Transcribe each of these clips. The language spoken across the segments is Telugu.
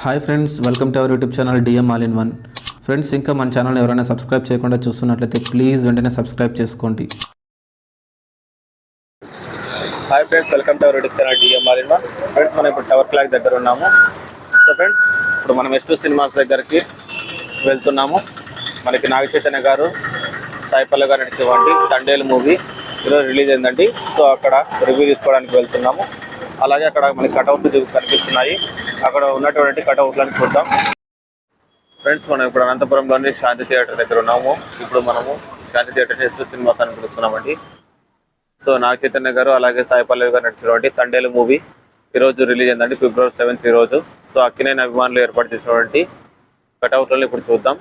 Hi friends welcome to our YouTube channel DM all in one friends ఇంకా మన ఛానల్ ఎవరైనా సబ్స్క్రైబ్ చేయకుండా చూస్తున్నట్లయితే ప్లీజ్ వెంటనే సబ్స్క్రైబ్ చేసుకోండి. Hi friends welcome to our YouTube channel D M R in friends మనం ఇప్పుడు టవర్ క్లాక్ దగ్గర ఉన్నాము. సో ఫ్రెండ్స్ ఇప్పుడు మనం ఎస్టు సినిమాస్ దగ్గరికి వెళ్తున్నాము. మనకి నాగ చైతన్య గారు సాయిపల్ల గారు నడిచేవండి తండేలు మూవీ ఈరోజు రిలీజ్ అయిందండి. సో అక్కడ రివ్యూ తీసుకోవడానికి వెళ్తున్నాము. అలాగే అక్కడ మనకి కటౌట్లు కనిపిస్తున్నాయి. అక్కడ ఉన్నటువంటి కటౌట్లను చూద్దాం. ఫ్రెండ్స్ మనం ఇప్పుడు అనంతపురంలోని శాంతి థియేటర్ దగ్గర ఉన్నాము. ఇప్పుడు మనము శాంతి థియేటర్ ఎస్టూ సినిమాస్ అని పిలుస్తున్నామండి సో నాగ చైతన్య గారు అలాగే సాయి పల్లవి గారు నడిచినటువంటి తండేలు మూవీ ఈ రోజు రిలీజ్ అయిందండి ఫిబ్రవరి సెవెంత్ ఈరోజు. రోజు సో అక్కినేని అభిమానులు ఏర్పాటు చేసినటువంటి కటౌట్లను ఇప్పుడు చూద్దాం.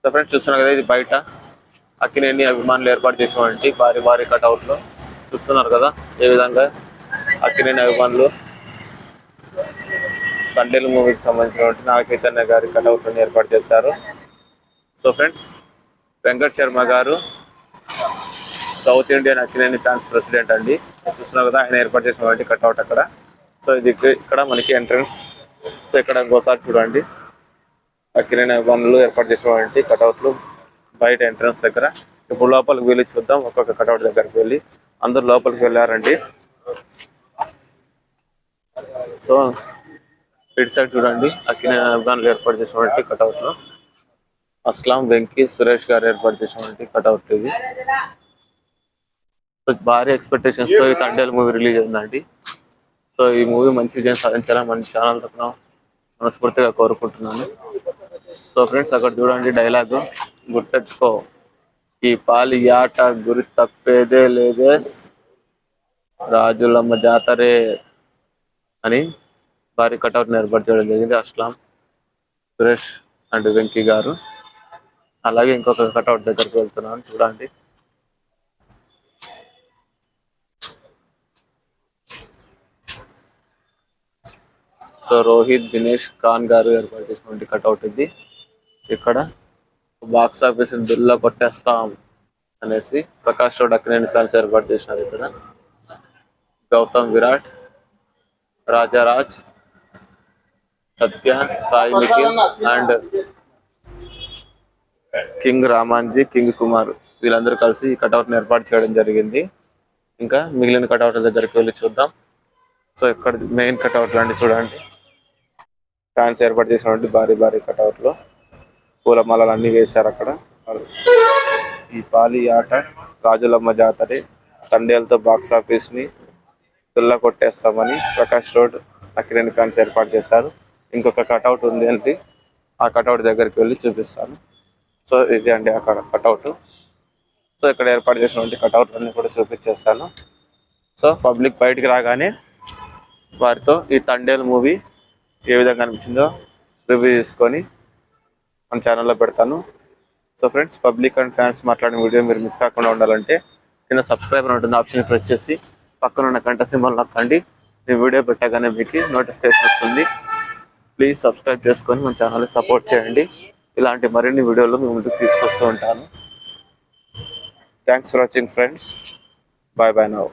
సో ఫ్రెండ్స్ చూస్తున్నారు కదా ఇది బయట అక్కినేని అభిమానులు ఏర్పాటు చేసినటువంటి భారీ భారీ కటౌట్లు చూస్తున్నారు కదా ఏ విధంగా అక్కినేని అభిమానులు తండేలు మూవీకి సంబంధించినటువంటి నాగ చైతన్య గారి కటౌట్లను ఏర్పాటు చేశారు. సో ఫ్రెండ్స్ వెంకట్ శర్మ గారు South Indian Akkineni fans president అండి. చూస్తున్నారు కదా ఆయన ఏర్పాటు చేసినటువంటి కటౌట్ అక్కడ. సో ఇది ఇక్కడ మనకి ఎంట్రన్స్ సో ఇక్కడ ఇంకోసారి చూడండి. అక్కినేని అభిమానులు ఏర్పాటు చేసినటువంటి కటౌట్లు బయట ఎంట్రన్స్ దగ్గర. ఇప్పుడు లోపలికి వెళ్ళి చూద్దాం ఒక్కొక్క కటౌట్ దగ్గరికి వెళ్ళి. అందరు లోపలికి వెళ్ళారండి. సో ఇటు సైడ్ చూడండి. అక్కిన అఫ్ఘాన్లు ఏర్పాటు చేసినటువంటి లో. అస్లాం వెంకీ సురేష్ గారు ఏర్పాటు చేసినటువంటి కటౌట్ ఇది. సో భారీ ఎక్స్పెక్టేషన్స్తో ఈ తండేల్ మూవీ రిలీజ్ అయిందండి. సో ఈ మూవీ మంచి విజయం సాధించాలని మన ఛానల్ తరఫున మనస్ఫూర్తిగా కోరుకుంటున్నాను. సో ఫ్రెండ్స్ అక్కడ చూడండి డైలాగ్ గుర్తెచ్చుకో. ఈ పాలి ఆట గురి తప్పేదే లేదే. రాజులమ్మ జాతరే అని భారీ కటౌట్ ఏర్పాటు చేయడం జరిగింది. అస్లాం సురేష్ అండ్ వెంకీ గారు. అలాగే ఇంకొక కటౌట్ దగ్గరకు వెళ్తున్నాను. చూడండి. సో రోహిత్ దినేష్ ఖాన్ గారు ఏర్పాటు చేసినటువంటి కటౌట్ ఇది. ఇక్కడ బాక్స్ ఆఫీస్ బిల్లా కొట్టేస్తాం అనేసి ప్రకాష్ రోడ్ అక్కినేని ఫ్యాన్స్ ఏర్పాటు చేసినారు ఇక్కడ. Gautam Virat Rajaraj Satya Sai Nikhil and king Ramanji king Kumar వీళ్ళందరూ కలిసి ఈ కటౌట్ ఏర్పాటు చేయడం జరిగింది. ఇంకా మిగిలిన కటౌట్ల దగ్గరికి వెళ్ళి చూద్దాం. సో ఇక్కడ మెయిన్ కటౌట్ లాంటి చూడండి. ఫ్యాన్స్ ఏర్పాటు చేసినటువంటి భారీ భారీ కటౌట్లు. పూల మాలలు అన్ని వేశారు అక్కడ. ఈ పాలి ఆట రాజులమ్మ జాతరే తండేలతో బాక్స్ ఆఫీస్ని కొట్టేస్తామని ప్రకాష్ రోడ్ అక్కినేని ఫ్యాన్స్ ఏర్పాటు చేశారు. ఇంకొక కటౌట్ ఉంది అండి. ఆ కటౌట్ దగ్గరికి వెళ్ళి చూపిస్తాను. సో ఇది అండి అక్కడ కటౌట్ సో ఇక్కడ ఏర్పాటు చేసినటువంటి కటౌట్ అన్ని కూడా చూపించేస్తాను. సో పబ్లిక్ బయటికి రాగానే వారితో ఈ తండేల్ మూవీ ఏ విధంగా అనిపించిందో రివ్యూ చేసుకొని మన ఛానల్లో పెడతాను. So friends public and fans మాట్లాడిన వీడియో మీరు మిస్ కాకుండా ఉండాలంటే కింద సబ్స్క్రైబ్ అని ఉంటుంది ఆప్షన్ ప్రెస్ చేసి పక్కన ఉన్న గంట సింబల్ నొక్కండి. మీ వీడియో పెట్టగానే మీకు నోటిఫికేషన్ వస్తుంది. ప్లీజ్ సబ్స్క్రైబ్ చేసుకొని మన ఛానల్ని సపోర్ట్ చేయండి. ఇలాంటి మరిన్ని వీడియోలు మీ ముందుకు తీసుకొస్తూ ఉంటాను. Thanks for watching friends bye bye now